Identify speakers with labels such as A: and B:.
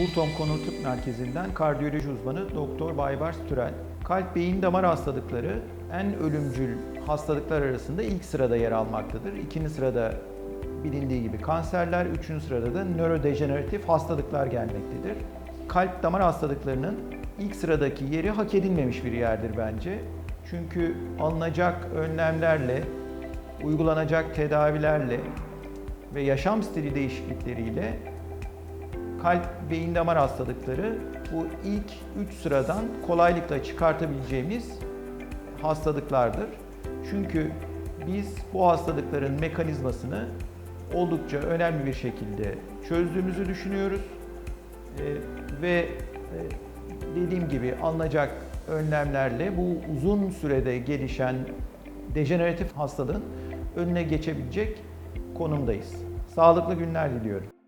A: Burtom Konu Tıp Merkezi'nden kardiyoloji uzmanı Doktor Baybars Türel. Kalp beyin damar hastalıkları en ölümcül hastalıklar arasında ilk sırada yer almaktadır. İkinci sırada bilindiği gibi kanserler, üçüncü sırada da nörodejeneratif hastalıklar gelmektedir. Kalp damar hastalıklarının ilk sıradaki yeri hak edilmemiş bir yerdir bence. Çünkü alınacak önlemlerle, uygulanacak tedavilerle ve yaşam stili değişiklikleriyle kalp beyin damar hastalıkları bu ilk 3 sıradan kolaylıkla çıkartabileceğimiz hastalıklar,dır Çünkü biz bu hastalıkların mekanizmasını oldukça önemli bir şekilde çözdüğümüzü düşünüyoruz. Ee, ve e, dediğim gibi alınacak önlemlerle bu uzun sürede gelişen dejeneratif hastalığın önüne geçebilecek konumdayız. Sağlıklı günler diliyorum.